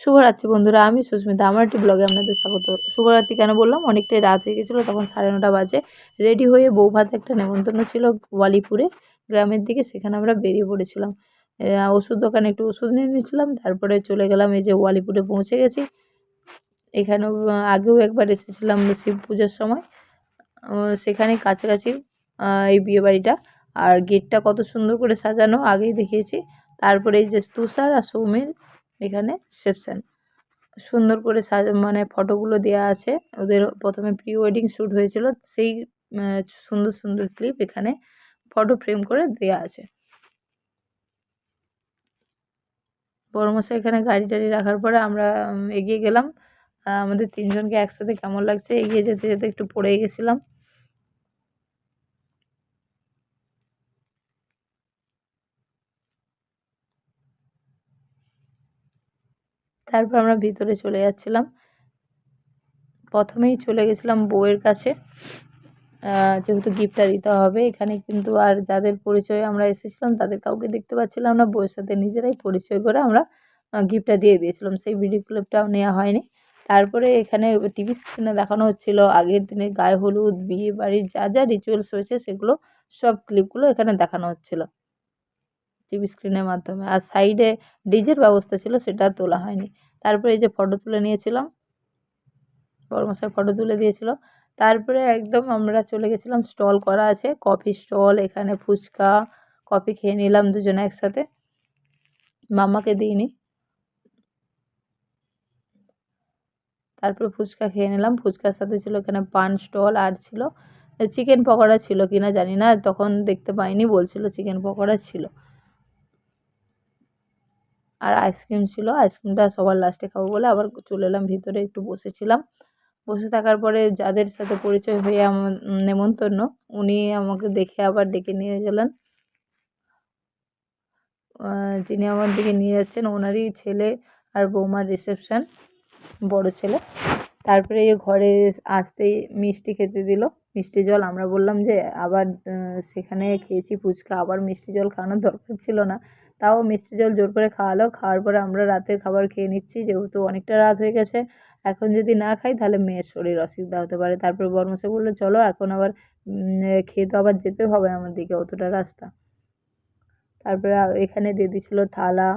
শুভরাত্রি বন্ধুরা, আমি সুস্মিতা। আমার একটি ব্লগে আপনাদের স্বাগত। শুভরাত্রি কেন বললাম? অনেকটাই রাত হয়ে গেছিল, তখন সাড়ে নটা বাজে। রেডি হয়ে বৌভাত একটা নেমন্তন্ন ছিল ওয়ালিপুরে গ্রামের দিকে, সেখানে আমরা বেরিয়ে পড়েছিলাম। ওষুধ দোকানে একটু ওষুধ নিয়ে নিয়েছিলাম, তারপরে চলে গেলাম এই যে ওয়ালিপুরে পৌঁছে গেছি। এখানেও আগেও একবার এসেছিলাম শিব পুজোর সময়। সেখানে কাছাকাছি এই বিয়েবাড়িটা আর গেটটা কত সুন্দর করে সাজানো, আগেই দেখিয়েছি। তারপরে এই যে তুষার আর সৌমির এখানে রিসেপশান সুন্দর করে সাজা মানে ফটোগুলো দেওয়া আছে। ওদের প্রথমে প্রি ওয়েডিং শ্যুট হয়েছিল। সেই সুন্দর সুন্দর ক্লিপ এখানে ফটো ফ্রেম করে দেওয়া আছে। বড়মশাই এখানে গাড়ি টাড়ি রাখার পরে আমরা এগিয়ে গেলাম। আমাদের তিনজনকে একসাথে কেমন লাগছে? এগিয়ে যেতে যেতে একটু পড়ে গেছিলাম। তারপর আমরা ভিতরে চলে যাচ্ছিলাম। প্রথমেই চলে গেছিলাম বউয়ের কাছে। যেহেতু গিফটটা দিতে হবে, এখানে কিন্তু আর যাদের পরিচয় আমরা এসেছিলাম, তাদের কাউকে দেখতে পাচ্ছিলাম না। বউয়ের সাথে নিজেরাই পরিচয় করে আমরা গিফটটা দিয়ে দিয়েছিলাম। সেই ভিডিও ক্লিপটাও নেওয়া হয়নি। তারপরে এখানে টিভি স্ক্রিনে দেখানো হচ্ছিল, আগের দিনে গায়ে হলুদ, বিয়ে বাড়ির যা যা রিচুয়ালস হয়েছে, সেগুলো সব ক্লিপগুলো এখানে দেখানো হচ্ছিল। টিভি স্ক্রিনের মাধ্যমে। আর সাইডে ডিজের ব্যবস্থা ছিল, সেটা তোলা হয়নি। তারপরে এই যে ফটো তুলে নিয়েছিলাম, বড়মশাই ফটো তুলে দিয়েছিল। তারপরে একদম আমরা চলে গেছিলাম স্টল করা আছে কফি স্টল এখানে ফুচকা কফি খেয়ে নিলাম দুজনে একসাথে। মাম্মাকে দিইনি। তারপরে ফুচকা খেয়ে নিলাম। ফুচকার সাথে ছিল এখানে পান স্টল আর ছিল চিকেন পকোড়া ছিল কিনা জানি না, তখন দেখতে পাইনি, বলছিল চিকেন পকোড়া ছিল। আর আইসক্রিম ছিল। আইসক্রিমটা সবার লাস্টে খাব বলে আবার চলে এলাম, ভিতরে একটু বসেছিলাম। বসে থাকার পরে যাদের সাথে পরিচয় হয়ে আমার নেমন্তন্ন, উনি আমাকে দেখে আবার ডেকে নিয়ে গেলেন। যিনি আমার দিকে নিয়ে যাচ্ছেন, ওনারই ছেলে আর বৌমার রিসেপশান বড় ছেলে। তারপরে এই ঘরে আসতেই মিষ্টি খেতে দিল। মিষ্টি জল, আমরা বললাম যে আবার সেখানে খেয়েছি ফুচকা, আবার মিষ্টি জল খাওয়ানোর দরকার ছিল না। তাও মিষ্টি জল জোর করে খাওয়ালো। খাওয়ার পরে আমরা রাতের খাবার খেয়ে নিচ্ছি, যেহেতু অনেকটা রাত হয়ে গেছে। এখন যদি না খাই, তাহলে মেয়ের শরীর অসুবিধা হতে পারে। তারপর বর্মশাই বলল, চলো, এখন আবার খেয়ে তো আবার যেতে হবে আমার দিকে অতটা রাস্তা। তারপরে এখানে দিয়ে দিয়েছিলো থালা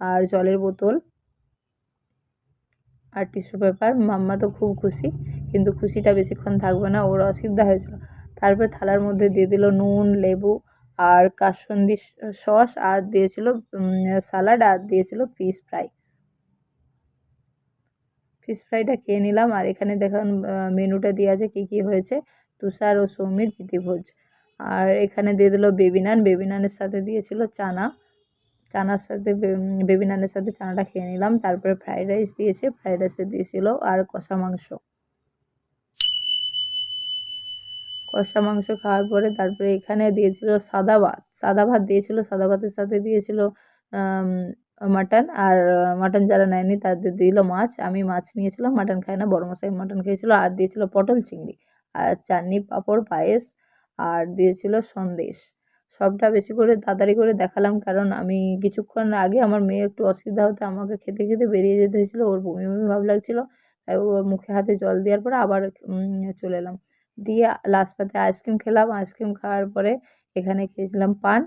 আর জলের বোতল আর টিস্যু পেপার। মাম্মা তো খুব খুশি, কিন্তু খুশিটা বেশিক্ষণ থাকবে না, ওর অসুবিধা হয়েছিল। তারপর থালার মধ্যে দিয়ে দিল নুন, লেবু আর কাসন্দি সস আর দিয়েছিল স্যালাড আর দিয়েছিল ফিশ ফ্রাই ফিশ ফ্রাইটা খেয়ে নিলাম আর এখানে দেখুন মেনুটা দেওয়া আছে কী কী হয়েছে। তুষার ও সৌমির প্রীতিভোজ আর এখানে দিয়ে দিল বেবি নান বেবি নানের সাথে দিয়েছিল চানা। চানার সাথে বেবি নানের সাথে চানাটা খেয়ে নিলাম। তারপরে ফ্রাইড রাইস দিয়েছে। ফ্রাইড রাইসে দিয়েছিল আর কষা মাংস। কষা মাংস খাওয়ার পরে তারপরে এখানে দিয়েছিল সাদা ভাত। সাদা ভাত দিয়েছিল, সাদা ভাতের সাথে দিয়েছিল মাটন আর, মাটন যারা নেয়নি তাদের দিল মাছ। আমি মাছ নিয়েছিলাম, মাটন খাই না, বড় মশাই মাটন খেয়েছিল আর দিয়েছিল পটল চিংড়ি আর চাটনি, পাঁপড়, পায়েস আর দিয়েছিল সন্দেশ। সবটা বেশি করে তাড়াতাড়ি করে দেখালাম কারণ আমি কিছুক্ষণ আগে আমার মেয়ে একটু অসুবিধা হতে আমাকে খেতে খেতে বেরিয়ে যেতে হয়েছিলো, ওর বমি বমি ভাব লাগছিল, তাই ওর মুখে হাতে জল দেওয়ার পরে আবার চলে এলাম। দিয়ে লাস্ট পাতে আইসক্রিম খেলাম। আইসক্রিম খাওয়ার পরে এখানে খেয়েছিলাম পান।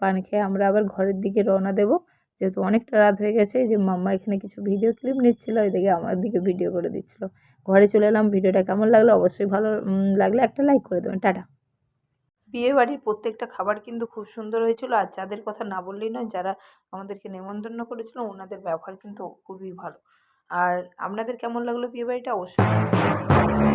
পান খেয়ে আমরা আবার ঘরের দিকে রওনা দেবো। যেহেতু অনেকটা রাত হয়ে গেছে যে মাম্মা এখানে কিছু ভিডিও ক্লিপ নিচ্ছিল, এদিকে আমার দিকে ভিডিও করে দিচ্ছিল। ঘরে চলে এলাম ভিডিওটা কেমন লাগল? অবশ্যই ভালো লাগলে একটা লাইক করে দেবেন। টাটা। বিয়ে বাড়ির প্রত্যেকটা খাবার কিন্তু খুব সুন্দর হয়েছিল। আর যাদের কথা না বললেই নয়, যারা আমাদেরকে নেমন্তন্ন করেছিল, ওনাদের ব্যবহার কিন্তু খুবই ভালো। আর আপনাদের কেমন লাগল বিয়ে বাড়িটা? অবশ্যই